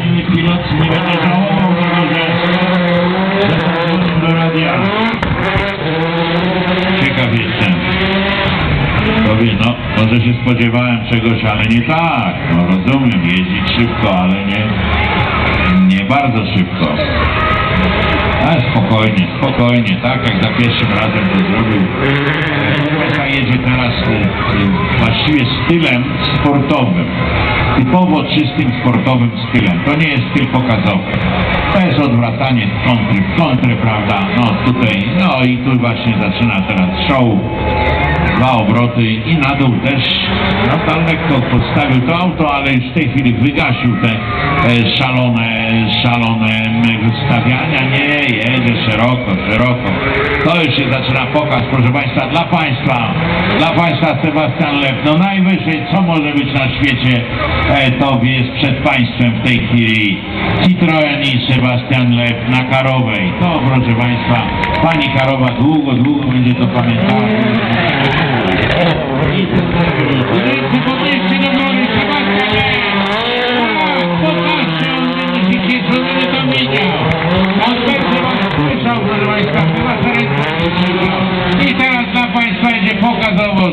miły pilot nie będzie żałował tego, że że zadzwonił do radia. Ciekaw jestem. No, może się spodziewałem czegoś, ale nie tak. No rozumiem, jeździć szybko, ale nie, nie bardzo szybko. Ale spokojnie, spokojnie, tak jak za pierwszym razem to zrobił. Państwa jedzie teraz e, właściwie stylem sportowym. Typowo czystym sportowym stylem. To nie jest styl pokazowy. To jest odwracanie z kontry w kontrę, prawda? No tutaj, no i tu właśnie zaczyna teraz show. Dwa obroty i na dół też, prawda, lekko podstawił to auto, ale już w tej chwili wygasił te e, szalone, szalone stawiania. Nie, jedzie szeroko, szeroko. To już się zaczyna pokaz, proszę Państwa, dla Państwa, dla Państwa Sebastian Lew. No najwyżej, co może być na świecie, e, to jest przed Państwem w tej chwili Citroen i Sebastian Lew na Karowej. To, proszę Państwa, Pani Karowa długo, długo będzie to pamiętała. I teraz dla Państwa będzie pokazowo.